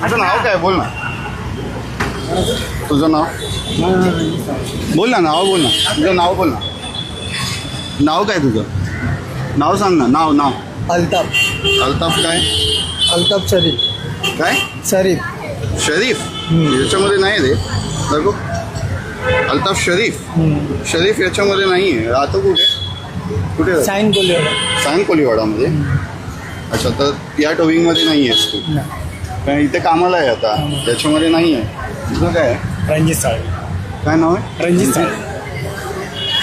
तुझं नाव काय? बोल ना. तुझं नाव? बोल ना नाव बोल ना. तुझं नाव बोल ना. नाव काय तुझं? नाव सांग ना नाव नाव. अल्ताफ. अल्ताफ काय? अल्ताफ शरीफ. काय? शरीफ. शरीफ? याच्यामध्ये नाही रे. बघू अल्ताफ शरीफ. शरीफ याच्यामध्ये नाही आहे राहतो कुठे? कुठे? साईन कोल्हेवाडा सांग कोलीवाडामध्ये अच्छा तर या टोविंगमध्ये नाही आहेस तू कारण इथे कामाला आहे आता. त्याच्यामध्ये नाही आहे तुझं काय आहे? रणजित साळे काय नाव आहे? रणजित साळे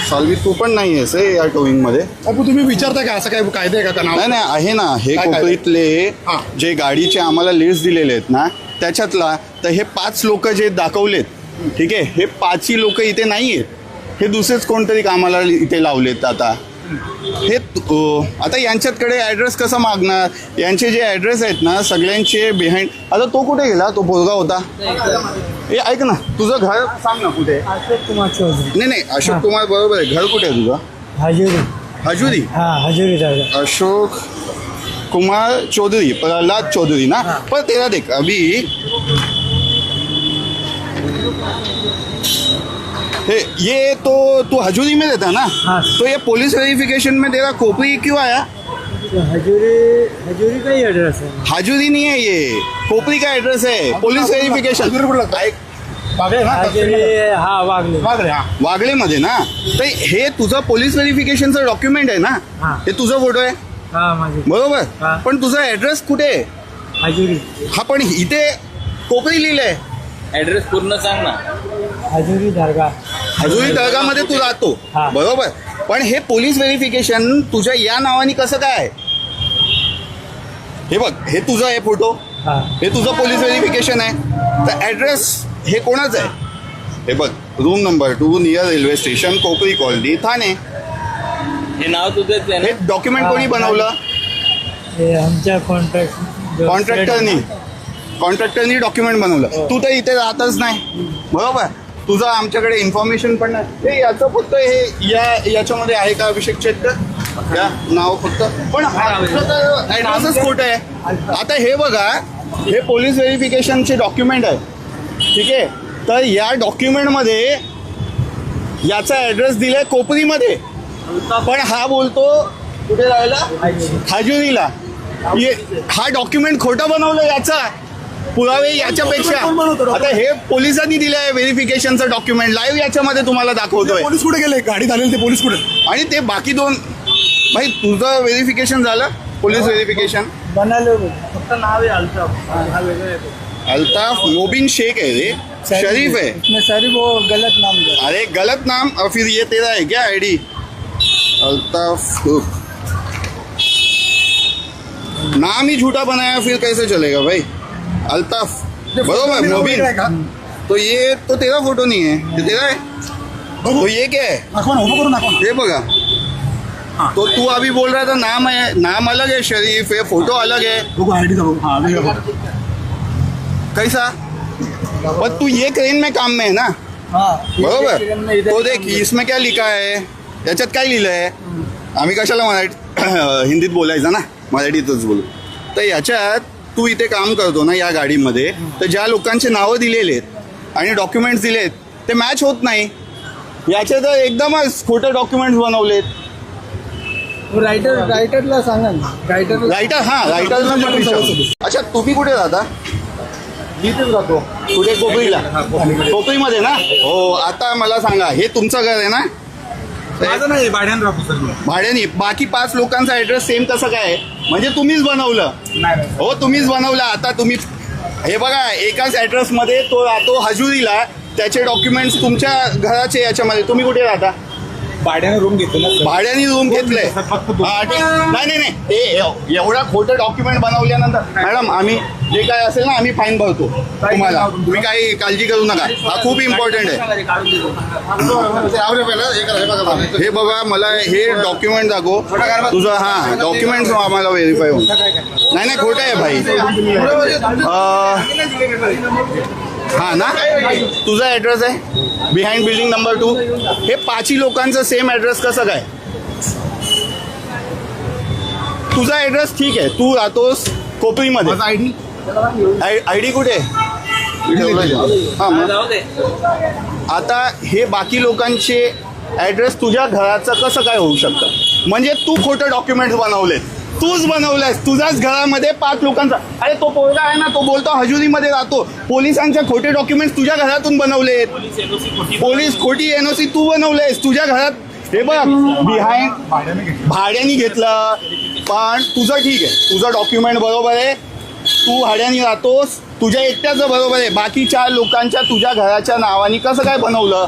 सालवी तू पण नाही आहेस हे या टोविंगमध्ये? बापू तुम्ही विचारता का? असं काय कायदे आहे का? नाव? नाही नाही आहे ना. हे काय- काय? कोकणीतले हां. जे गाडीचे आम्हाला लिस्ट दिलेले आहेत ना त्याच्यातला तर हे पाच लोक जे दाखवलेत ठीक आहे? हे पाचही लोक इथे नाही आहेत हे दुसरेच कोणतरी कामाला इथे लावलेत आता. हे आता यांच्याकडे ॲड्रेस कसा मागणार? यांचे जे ॲड्रेस आहेत ना सगळ्यांचे बिहाइंड आता तो कुठे गेला? तो पोरगा होता? ए ऐक ना तुझं घर सांग ना कुठे? अशोक कुमार चौधरी. नाही नाही अशोक कुमार बरोबर आहे. घर कुठे आहे तुझं? हजुरी. हजुरी? हा हजुरी अशोक कुमार चौधरी प्रहलाद चौधरी ना? पर तेरा देख अभी ये तो तू हजूरी में रहता ना? हाँ। तो ये पुलिस वेरिफिकेशन में तेरा खोपड़ी क्यों आया? तो हजूरी हजूरी का ही एड्रेस है। हाजुरी नहीं है ये खोपड़ी का एड्रेस है पुलिस वेरिफिकेशन लागतं? बागळे ना हजूरी हा वागले। बागळे हा। वागळेमध्ये ना? तर हे तुझं पोलीस व्हेरिफिकेशनचं डॉक्युमेंट आहे ना? हा. तुझं फोटो आहे? हा माझे. बरोबर. पण तुझा ऍड्रेस कुठे आहे? हजूरी. हा पण इथे कोपरी लिहिलंय. ऍड्रेस पूर्ण सांग ना. हजूरी दर्गा हजुरी दर्गामध्ये तू राहतो हा. बरोबर. पण हे पोलीस व्हेरिफिकेशन तुझ्या या नावाने कसं काय? हे बघ हे तुझं आहे फोटो. हा. हे तुझं पोलीस व्हेरिफिकेशन आहे. तर ॲड्रेस हे कोणाचं आहे? हे बघ room number two near railway station Kopri colony Thane. हे नाव तुझंच आहे हे ना डॉक्युमेंट कोणी बनवलं? हे आमच्या कॉन्ट्रॅक्ट कॉन्ट्रॅक्टरनी कॉन्ट्रॅक्टरनी डॉक्युमेंट बनवलं. तू तर इथे राहतच नाही. बरोबर. तुझं आमच्याकडे इन्फॉर्मेशन पण नाही. हे याचं फक्त हे या याच्यामध्ये आहे का अभिषेक चेट्टर या नाव फक्त. पण ॲड्रेसच खोटं आहे? आता हे बघा हे पोलीस व्हेरिफिकेशनचे डॉक्युमेंट आहे. ठीक आहे? तर या डॉक्युमेंटमध्ये याचा ॲड्रेस दिलाय कोपरीमध्ये. पण हा बोलतो कुठे राहिला? हाजुरीला. हा डॉक्युमेंट खोटं बनवलं याचा. पुरावे याच्यापेक्षा? आता हे पोलिसांनी दिलं आहे व्हेरिफिकेशनचं डॉक्युमेंट. लाईव्ह याच्यामध्ये तुम्हाला दाखवतोय. पोलीस कुठे गेले? गाडीत आलेले ते पोलीस कुठे? आणि ते बाकी दोन भाई तुझं व्हेरिफिकेशन झालं? Police verification? बनालो फक्त नाव आहे अल्ताफ. हा आहे. अल्ताफ मोबिन शेख है रे. शरीफ है इसमें शरीफ वो गलत नाम अरे गलत नाम? और फिर ये तेरा है क्या आईडी? अल्ताफ उफ। नाम ही झूठा बनाया फिर कैसे चलेगा भाई? अल्ताफ बरोबर मोबिन तो ये तो तेरा फ़ोटो नहीं है ये तेरा है। तो ये क्या है. ये बघा। तो तू अभी बोल रहा था नाम है नाम अलग है शरीफ है फ़ोटो अलग है। हा. कैसा? पर तू ये क्रेन में काम में है ना? हाँ। बरोबर? तो देख इसमें क्या लिखा आहे याच्यात काय लिहिलं आहे? आम्ही कशाला मराठी हिंदीत बोलायचं ना? मराठीतच बोलू. तर याच्यात तू इथे काम करतो ना या गाडीमध्ये तर ज्या लोकांचे नावं दिलेले आहेत आणि डॉक्युमेंट्स दिलेत ते मॅच होत नाही. याचे तर एकदमच खोटे डॉक्युमेंट्स बनवलेत. रायटर रायटरला सांगा ना. रायटर रायटर हां रायटर अच्छा तुम्ही कुठे राहता इथेच राहतो. कुठे? कोपरीला कोपरीमध्ये ना? हो आता मला सांगा हे तुमचं घर आहे ना? माझं नाही भाड्यानं राहतो सर मी. भाड्याने बाकी पाच लोकांचा ऍड्रेस सेम कसं काय आहे? म्हणजे तुम्हीच बनवलं नाही नाही. हो तुम्हीच बनवलं आता तुम्ही हे बघा एकाच ऍड्रेसमध्ये तो राहतो हजुरीला त्याचे डॉक्युमेंट्स तुमच्या घराचे याच्यामध्ये तुम्ही कुठे राहता भाड्यानं रूम घेतो ना सर. भाड्याने रूम घेतलंय. हा. नाही नाही नाही ते एव- एवढा खोटं डॉक्युमेंट बनवल्यानंतर मॅडम आम्ही जे काय असेल ना आम्ही फाईन भरतो तुम्हाला तुम्ही काही काळजी करू नका हा खूप इम्पॉर्टंट आहे हे बघा. हे मला हे डॉक्युमेंट दाखव तुझं हा डॉक्युमेंट आम्हाला व्हेरीफाय होऊन नाही नाही खोटं आहे भाई हा ना तुझा ॲड्रेस आहे बिहाइंड बिल्डिंग नंबर टू हे पाचही लोकांचं सेम ॲड्रेस कसं काय? तुझा ऍड्रेस ठीक आहे. तू राहतोस कोपरीमध्ये. माझा आयडी आय डी कुठे? हा आता हे बाकी लोकांचे ऍड्रेस तुझ्या घराचं कसं काय होऊ शकतं? म्हणजे तू खोटं डॉक्युमेंट बनवले तूच बनवलंयस. तुझ्याच घरामध्ये पाच लोकांचा. अरे तो पोरगा आहे ना तो बोलतो हजुरीमध्ये राहतो. पोलिसांच्या खोटे डॉक्युमेंट तुझ्या घरातून बनवलेत. पोलीस खोटी एनओसी तू बनवलेस. तुझ्या घरात हे बघ बिहाइंड भाड्याने भाड्याने घेतलं. पण तुझं ठीक आहे. तुझं डॉक्युमेंट बरोबर आहे. तू भाड्याने राहतोस. तुझ्या एकट्याचं बरोबर आहे. बाकी चार लोकांच्या तुझ्या घराच्या नावाने कसं काय बनवलं?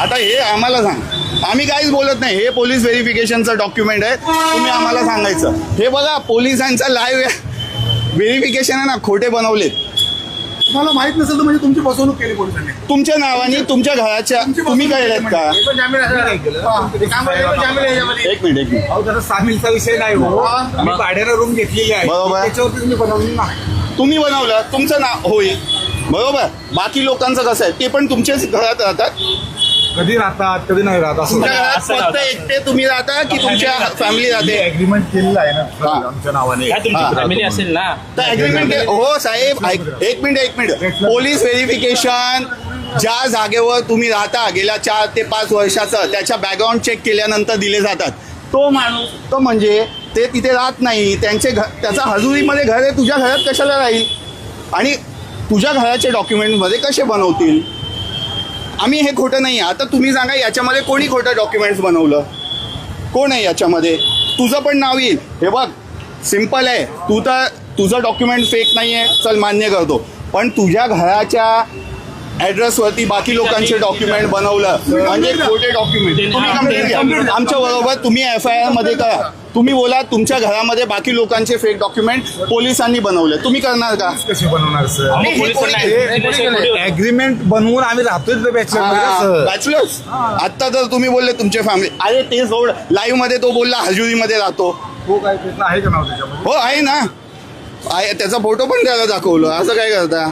आता हे आम्हाला सांग. आम्ही काहीच बोलत नाही. हे पोलीस व्हेरिफिकेशनचं डॉक्युमेंट आहे. तुम्ही आम्हाला सांगायचं. हे बघा पोलिसांचं लाईव्ह व्हेरिफिकेशन आहे ना खोटे बनवलेत. तुम्हाला माहीत नसेल तर म्हणजे तुमची फसवणूक केली पोलिसांनी. तुमच्या नावाने तुमच्या घराच्या तुम्ही कळलेत का? हे पण जामीन असं नाही केलं. ते काम आहे, पण जामीन आहे याच्यामध्ये. एक मिनिट एक मिनिट अहो त्याचा सामीलचा विषय नाही हो. मी भाड्यानं रूम घेतलेली आहे. बरोबर. त्याच्यावरती तुम्ही बनवली नाही. तुम्ही बनवलं तुमचं नाव होईल. बरोबर. बाकी लोकांचं कसं आहे? ते पण तुमच्याच घरात राहतात. कधी राहतात कधी नाही राहत असं तुमच्या घरात असं फक्त राहतात. एकटे तुम्ही राहता की तुमच्या फॅमिली राहते? अग्रीमेंट केलेलं आहे हा. ना आमच्या नावाने. काय तुमची. फॅमिली असेल ना? तर अग्रीमेंट हो साहेब ऐक- एक मिनिट एक मिनिट. पोलीस व्हेरिफिकेशन ज्या जागेवर तुम्ही राहता गेल्या चार ते पाच वर्षाचं त्याच्या बॅकग्राऊंड चेक केल्यानंतर दिले जातात. तो माणूस तो म्हणजे ते तिथे राहत नाही. त्यांचे घर त्याचा हजुरीमध्ये घर आहे तुझ्या घरात कशाला राहील? आणि तुझ्या घराचे डॉक्युमेंटमध्ये कसे बनवतील? आम्ही हे खोटं नाही आता तुम्ही सांगा याच्यामध्ये कोणी खोटं डॉक्युमेंट्स बनवलं? कोण आहे याच्यामध्ये? तुझं पण नाव येईल. हे बघ सिंपल आहे. तू तर तुझं डॉक्युमेंट फेक नाही आहे चल मान्य करतो. पण तुझ्या घराच्या ॲड्रेसवरती बाकी लोकांचे डॉक्युमेंट बनवलं. म्हणजे खोटे डॉक्युमेंट तुम्ही आमच्या बरोबर तुम्ही एफ आयमध्ये करा. तुम्ही बोला तुमच्या घरामध्ये बाकी लोकांचे फेक डॉक्युमेंट पोलिसांनी बनवले. तुम्ही करणार का? बनवणार सर हे कोणी केलं? हे. अग्रीमेंट बनवून आम्ही राहतोय बॅचलर बॅचलर्स आता तर तुम्ही बोलले तुमचे फॅमिली अरे ते सोड. लाईव्हमध्ये तो बोलला हजुरीमध्ये राहतो. हो काय ते आहे का नाव त्याच्यामध्ये? हो आहे ना. आहे त्याचा फोटो पण त्याला दाखवलं. असं काय करता?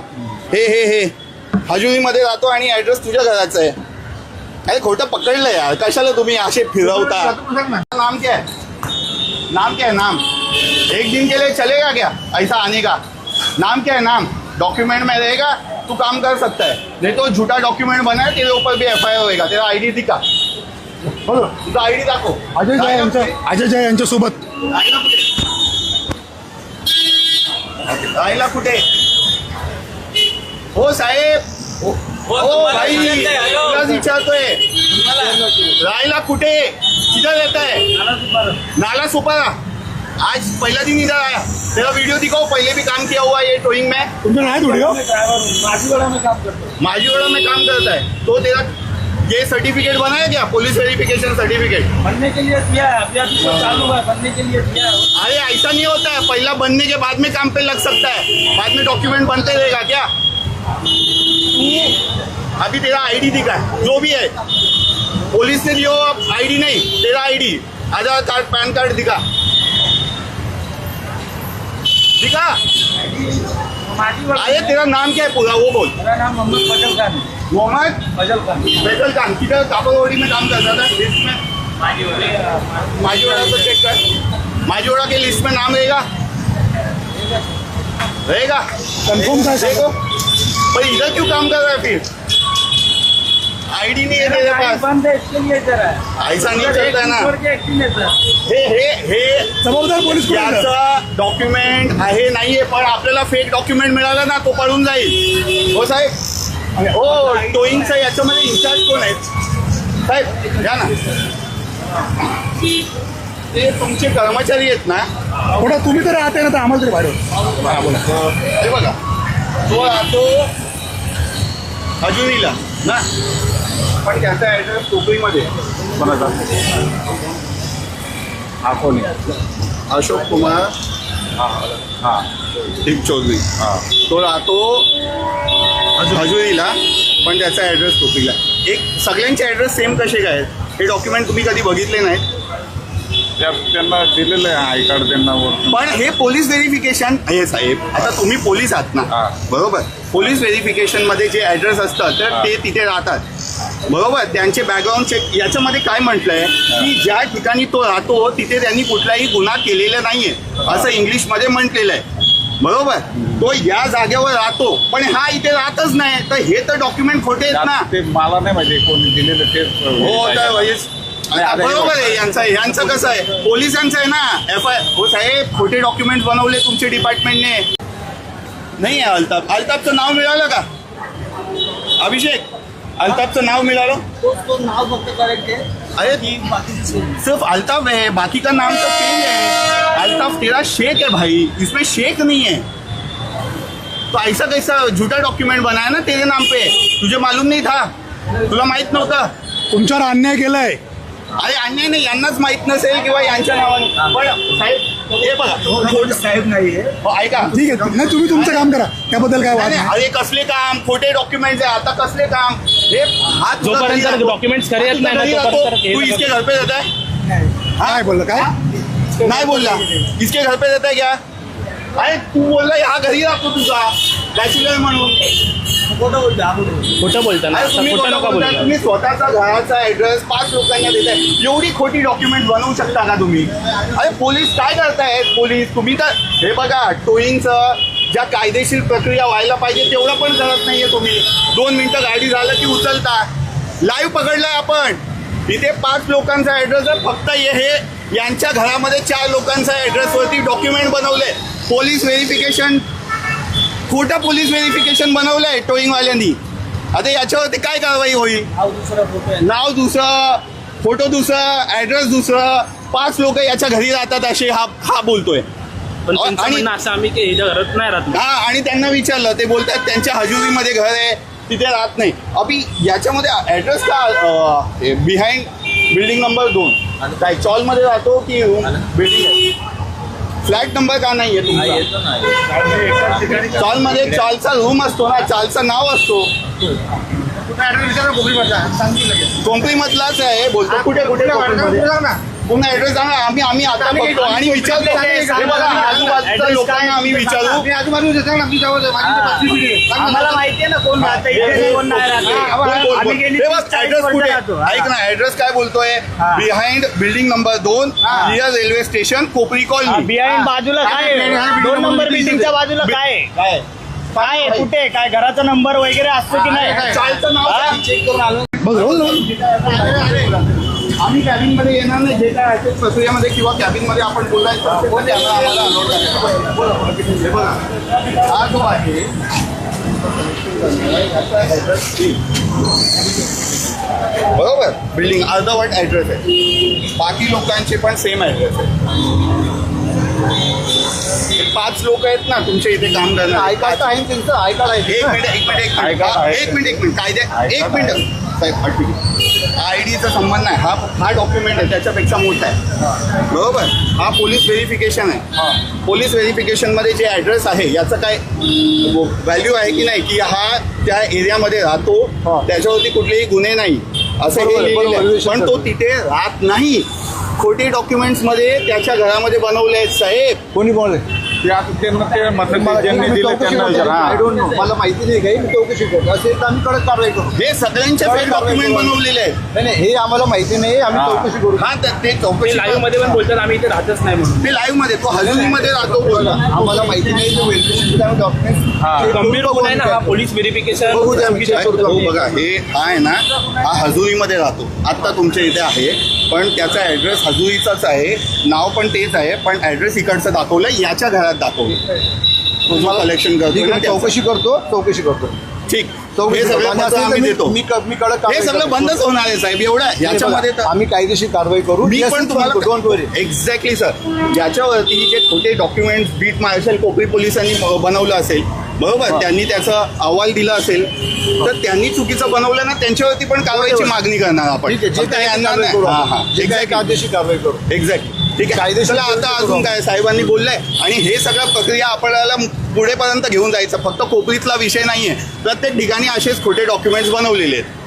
हे हे हे. हजुरीमध्ये राहतो आणि ऍड्रेस तुझ्या घराचा आहे. अरे खोटं पकडलं यार. कशाला तुम्ही असे फिरवता? नाम क्या? है नाम क्या है नाम? एक दिन के लिए चलेगा क्या? ऐसा आने का? नाम क्या है नाम? डॉक्यूमेंट में रहेगा तू काम कर सकता है। नहीं तो झूठा डॉक्यूमेंट बना है तेरे ऊपर भी एफ आई आर होएगा तेरा आईडी दिखा। बोलो तुझा आईडी दाखव अजय जय यांच्या अजय जय यांच्या सोबत. राहिला कुठे? राहिला कुठे? हो साहेब। हो, हो भाई. तुलाच विचारतोय. राहिला कुठे? किधर रहता है नाला सुपारा. आज पहला दिन इधर आया तेरा वीडियो दिखाओ पहले भी काम किया हुआ है ये टोइंग में. नाही थोडी हो माझीवाडा में काम करतो माझीवाड़ा में काम करता है तो तेरा ये सर्टिफिकेट बनाया क्या पुलिस वेरिफिकेशन सर्टिफिकेट बनने के लिए दिया है. अभी अभी चालू है. बनने के लिए दिया है. अरे ऐसा नहीं होता है. पहला बनने के बाद में काम पे लग सकता है. बाद में डॉक्यूमेंट बनते रहेगा क्या? अभी तेरा आईडी दिखा है. जो भी है. पुलिस ने दियो आईडी नहीं तेरा ID. Aadhaar card PAN card दिखा। दिखा। अरे तेरा नाम क्या है? पूरा वो बोल। मेरा नाम मोहम्मद फजल खान मोहम्मद फजल खान। फैसल खान किधर? कापड़वाड़ी में काम करता था लिस्ट में? माझीवाड़ा को चेक कर। माझीवाड़ा के लिस्ट में नाम रहेगा? रहेगा। कंफर्म था देखो। पर इधर क्यों काम कर रहा है फिर? आईडी नहीं है तेरे गाड़ी पास. बंद है इसके लिए इधर ऐसा नहीं चलता ना. है हे हे. जबाबदार पोलीस आहे? याचं डॉक्युमेंट आहे नाहीये पण आपल्याला फेक डॉक्युमेंट मिळालं ना तो पळून जाईल. हो साहेब. हो टोईंगचं याच्यामध्ये इन्चार्ज कोण आहेत? साहेब या ना. ते तुमचे कर्मचारी आहेत ना. थोडा तुम्ही तर राहते ना तर आम्हाला तरी बाहेर हे बघा. तो राहतो अजुनीला ना. पण त्याचा ॲड्रेस कोकणीमध्ये कोणाचा हा कोण अशोक कुमार. हा ठीक चौधरी. तो राहतो हजुरीला पण त्याचा ॲड्रेस कोकणीला एक सगळ्यांचे ॲड्रेस सेम कसे काय आहेत? हे डॉक्युमेंट तुम्ही कधी बघितले नाहीत? त्यांना दिलेलं आहे आय कार्ड त्यांना पण हे पोलीस व्हेरिफिकेशन हे साहेब आता तुम्ही पोलीस आहात ना. हा. बरोबर? पोलीस व्हेरिफिकेशनमध्ये जे ऍड्रेस असतात तर ते तिथे राहतात. बरोबर त्यांचे बॅकग्राऊंड चेक याच्यामध्ये काय म्हटलंय की ज्या ठिकाणी तो राहतो तिथे त्यांनी कुठलाही गुन्हा केलेला नाहीये असं इंग्लिशमध्ये म्हटलेलं आहे. बरोबर? तो या जागेवर राहतो पण हा इथे राहतच नाही. तर हे तर डॉक्युमेंट खोटे आहेत ना. ते मला नाही माहिती कोणी दिलेलं ते हो तर बरोबर आहे यांचं यांचं कसं आहे पोलिसांचं आहे ना एफ आय हो साहेब खोटे डॉक्युमेंट बनवले तुमच्या डिपार्टमेंटने नाही आहे अल्ताफ अल्ताफचं नाव मिळालं का? अभिषेक? अल्ताफचं नाव मिळालं? तो तो नाव फक्त करेक्ट आहे. अरे ती सिर्फ अल्ताफ है बाकी का नाम तो चेंज है अल्ताफ तेरा शेख है भाई. इसमें शेख नहीं है. तो ऐसा कैसा झूठा डॉक्यूमेंट बनाया ना तेरे नाम पे? तुझे मालूम नहीं था? तुला माहीत नव्हतं? तुमच्यावर अन्याय केलाय. अरे अन्याय नाही यांनाच माहीत नसेल किंवा यांच्या नावाने. पण साहेब हे बघा साहेब नाहीये ऐका ठीक आहे नाही तुम्ही तुमचं काम करा। त्याबद्दल काय वाद नाही, नाही नाही, अरे कसले काम? खोटे डॉक्युमेंट आहे आता कसले काम? हे हा तुझा घरी जोपर्यंत राहतो. documents खरे येत नाही ना, घरी राहतो. तोपर्यंत हे तू इसके घर पे रहता है? काय बोललं काय? नाही बोलला इसके घर पे रहता है क्या? अरे तू बोलला हा घरी राहतो तुझा। बॅचलर म्हणून खोटं बोलतो खोटं अरे तुम्ही खोटं नका बोलता तुम्ही स्वतःचा घराचा ऍड्रेस पाच लोकांना देताय. एवढी खोटी डॉक्युमेंट बनवू शकता का तुम्ही? अरे पोलीस काय करतायत पोलीस तुम्ही तर हे बघा टोईंगचं ज्या कायदेशीर प्रक्रिया व्हायला पाहिजे तेवढं पण करत नाहीये तुम्ही. दोन मिनिटं गाडी झालं की उचलता. लाईव्ह पकडलाय आपण. इथे पाच लोकांचा ऍड्रेस आहे फक्त हे हे यांच्या घरामध्ये चार लोकांचा ऍड्रेसवरती डॉक्युमेंट बनवले पोलीस व्हेरिफिकेशन खोटं पोलीस व्हेरिफिकेशन बनवलंय टोईंगवाल्यांनी. आता याच्यावरती काय कारवाई होईल? नाव दुसरं फोटो दुसरं ऍड्रेस दुसरं पाच लोक याच्या घरी राहतात असे हा हा बोलतोय. पण आणि- म्हणणं असं आम्ही ते ह्याच्या घरात नाही राहत. हा आणि त्यांना विचारलं ते बोलतात त्यांच्या हजुरीमध्ये घर आहे तिथे राहत नाही. अभि याच्यामध्ये ऍड्रेस का बिहाइंड बिल्डिंग नंबर दोन? काय चॉलमध्ये राहतो की बिल्डिंग आहे? फ्लॅट नंबर का नाही आहे तुमचा चॉलमध्ये चॉलचा रूम असतो ना चॉलचं नाव असतो. कोंपरीमधलाच आहे बोलतो. कुठे कुठे पुन्हा ऍड्रेस सांगा. आम्ही आम्ही आता बघतो. आणि विचारतो हे बघा, आजूबाजूच्या लोकांना आम्ही विचारू. आम्हाला माहितीये ना कोण राहतं इथे. कोण नाही राहत? बोल, बोल, बोल. आम्ही गेली हे बघ, तीस चाळीस ऍड्रेस कुठे. ऐक ना ऍड्रेस काय बोलतोय? बिहाइंड बिल्डिंग नंबर दोन near railway station Kopri colony behind बाजूला काय? दोन नंबर बिल्डिंगच्या बाजूला काय? काय? काय? कुठे काय घराचा नंबर वगैरे असतो की नाही? चालतं नाव? काय? चेक करून आलो. बघ आम्ही कॅबिनमध्ये येणार नाही. जे काय असेल प्रक्रियामध्ये किंवा कॅबिनमध्ये आपण बोलायचं आम्हाला करायचं. हे बघा हा जो आहे बरोबर? बिल्डिंग अर्धवट ऍड्रेस आहे. बाकी लोकांचे पण सेम ऍड्रेस आहे. पाच लोक आहेत ना तुमच्या इथे काम करणार. ऐकायचं आहे त्यांचं ऐकायला एक मिनिट एक मिनिट एक मिनिट. हा. एक मिनिट एक मिनिट. कायदे एक मिनिट. साहेब हा ठीक आहे. आय डीचा संबंध नाही हा हा डॉक्युमेंट आहे. त्याच्यापेक्षा मोठा आहे. बरोबर? हा पोलीस व्हेरिफिकेशन आहे. पोलीस व्हेरिफिकेशनमध्ये जे ॲड्रेस आहे याचं काय व्हॅल्यू आहे की नाही? की हा त्या एरियामध्ये राहतो. त्याच्यावरती कुठलेही गुन्हे नाही. असं हे आहे. पण तो तिथे राहत नाही. खोटे डॉक्युमेंट्समध्ये त्याच्या घरामध्ये बनवले आहेत साहेब. कोणी बोलले ते आता त्यांना ते मतलब ज्यांनी दिलं त्यांना विचारा आय हा. डोंट नो मला माहिती नाही काही. मी चौकशी करतो. असेल तर आम्ही कडक कारवाई करू. हे सगळ्यांचे फेक डॉक्युमेंट. बनवलेले आहेत. नाही नाही हे आम्हाला माहिती नाही. आम्ही हा. चौकशी करू. हा तर ते ते चौकशी लाईव्हमध्ये पण बोलतात आम्ही इथे राहतच नाही म्हणून. ते लाईव्हमध्ये तो हजुरीमध्ये राहतो बोलला. आम्हाला माहिती नाही. ते व्हेरिफिकेशन आम्ही डॉक्युमेंट गंभीर गुन्हा आहे ना हा पोलीस व्हेरिफिकेशन बघू द्या, करतो. हो आम्ही. बघा हे हा आहे ना हा हजुरीमध्ये राहतो. आत्ता तुमच्या इथे आहे पण त्याचा ऍड्रेस हजुरीचाच आहे. नाव पण तेच आहे पण ऍड्रेस इकडचं दाखवलं याच्या घरात दाखवलं तो जो कलेक्शन करतो ना त्याचं. चौकशी करतो चौकशी करतो. ठीक. चौकशी करतो. सगळं आणि पत्र असेल तर आम्ही मी- देतो. मी क- मी कडक हे कारवाई सगळं करतो. बंदच होणार आहे साहेब एवढं याच्यामध्ये तर आम्ही कायदेशीर कारवाई करू. मी पण डोंट वरी तुम्हाला एक्झॅक्टली सर याच्यावरती जे खोटे डॉक्युमेंट बीट मार्शल कोपरी पोलिसांनी ब- बनवलं असेल बरोबर? त्यांनी त्याचा अहवाल दिला असेल तर त्यांनी चुकीचं बनवलं ना त्यांच्यावरती पण कारवाईची मागणी करणार आपण. ठीक आहे जे फक्त काय यांना कारवाई नाही. करू हा, आपण. जे काय Exactly. कायदेशीर कारवाई करू. एक्झॅक्ट ठीक आहे? कायदेशीर चला आता अजून. काय साहेबांनी बोललंय. आणि हे सगळं प्रक्रिया आपल्याला पुढेपर्यंत घेऊन जायचं. फक्त कोपरीतला विषय नाहीये. प्रत्येक ठिकाणी असेच खोटे डॉक्युमेंट्स बनवलेले आहेत.